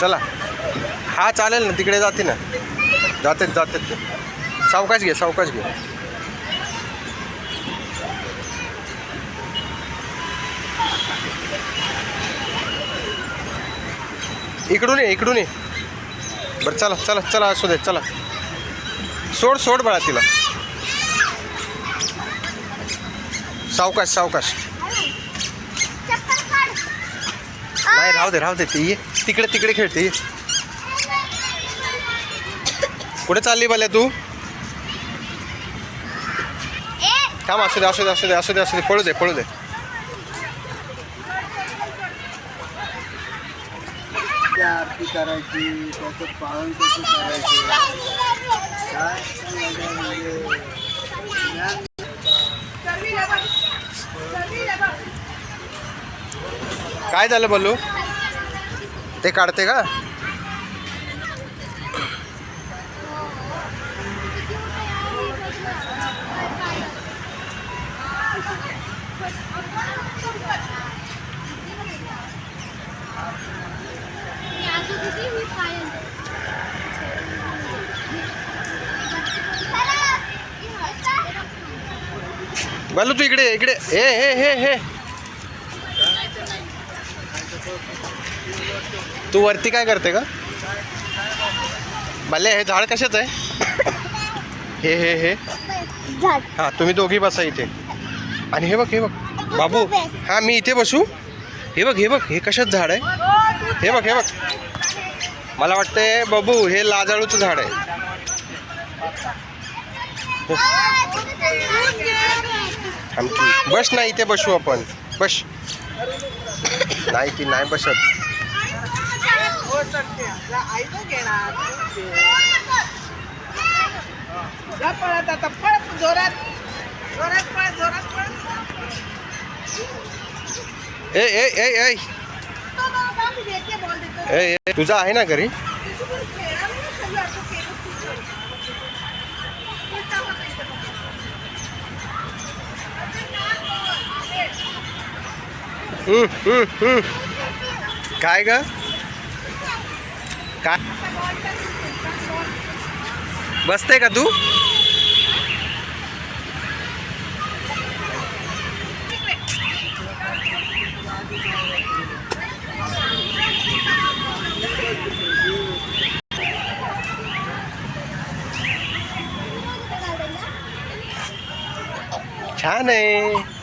चला. हा चालेल ना तिकडे जाते ना. जाते जाते. ते सावकाश घे सावकाश घे. इकडून ये इकडून ये. बरं चला चला चला असू दे चला. सोड सोड बाळा तिला. सावकाश सावकाश. राहू दे राहू दे ते. ये तिकडे तिकडे खेळते ये कुठे चालली बाल्या तू? थांब असू दे असू दे असू दे असू दे असू दे. पळू दे पळू दे. त्या आरती करायची त्याचं पालन कसं करायचं? काय? सांगायचं ज्ञान काय झालं बोलू ते काढते का? बोलू तू इकडे इकडे. हे हे हे हे तू वरती काय करते का? भले हे झाड कशाचं आहे? हे हे हे. हां तुम्ही दोघी बसा इथे. आणि हे बघ हे बघ. बाबू हां मी इथे बसू. हे बघ हे बघ हे कशाच झाड आहे? हे बघ हे बघ. मला वाटतंय बाबू हे लाजाळूचं झाड आहे. की. बस ना इथे बसू आपण. बस. नाही ती नाही बसत पळत आता पळत जोरात जोरात पळ जोरात पळ ए ए ए ए. ए ए. तुझा आहे ना घरी? काय ग? काय? बसते का तू? छान आहे.